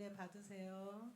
은혜 받으세요.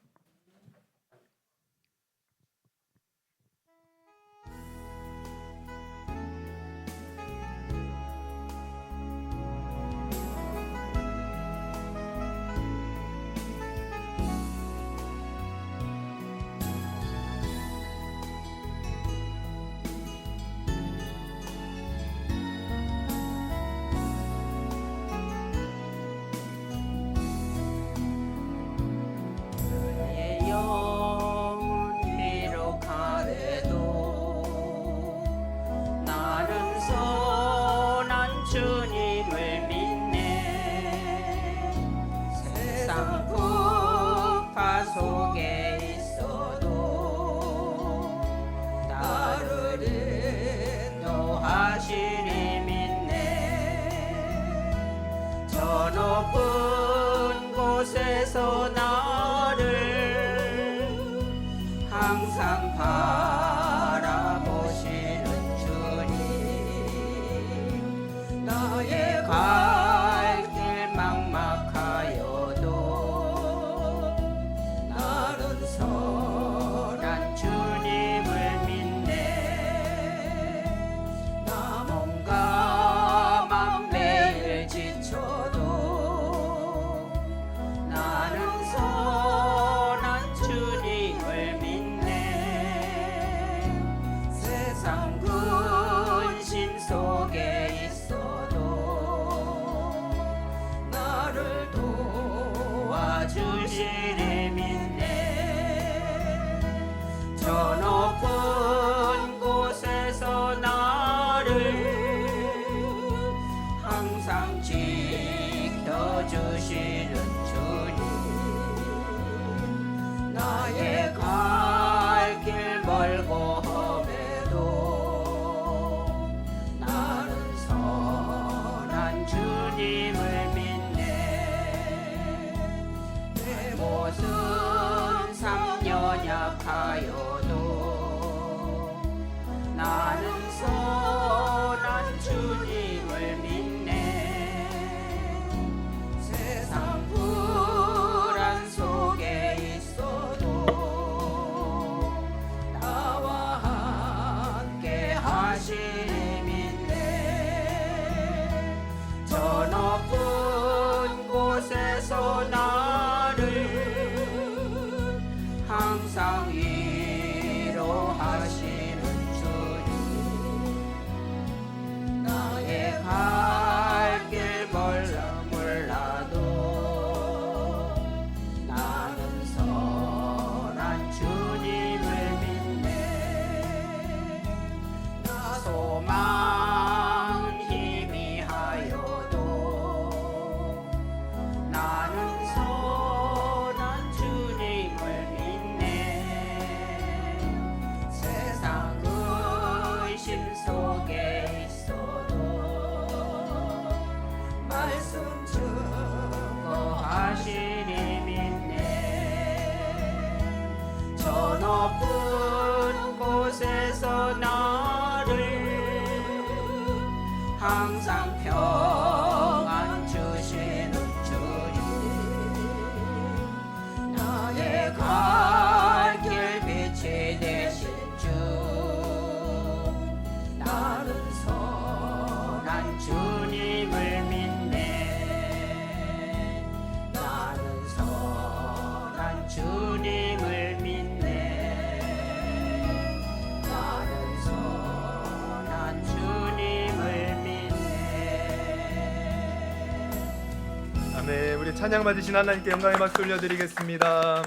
높은 곳에서 나를 항상 바라보시는 주님. 나의 가 yeremin 모순 삼년 약하여 Sao comes. 네, 우리 찬양 받으신 하나님께 영광의 박수 올려드리겠습니다.